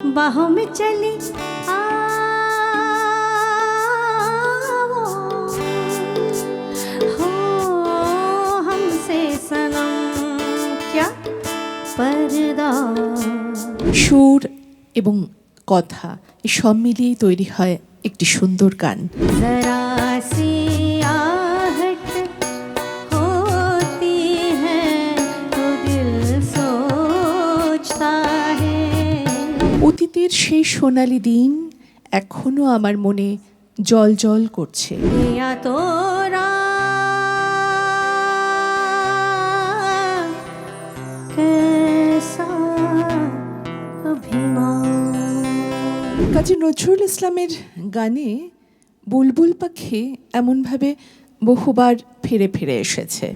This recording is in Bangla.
बाहों में चली आओ हो हमसे सनम क्या पर्दा সুর এবং কথা এই সব মিলিয়েই তৈরি হয় একটি সুন্দর গান जरा অতীতের সেই সোনালি দিন এখনও আমার মনে জল জল করছে। কাজে নজরুল ইসলামের গানে বুলবুল পাখি এমনভাবে বহুবার ফিরে ফিরে এসেছে।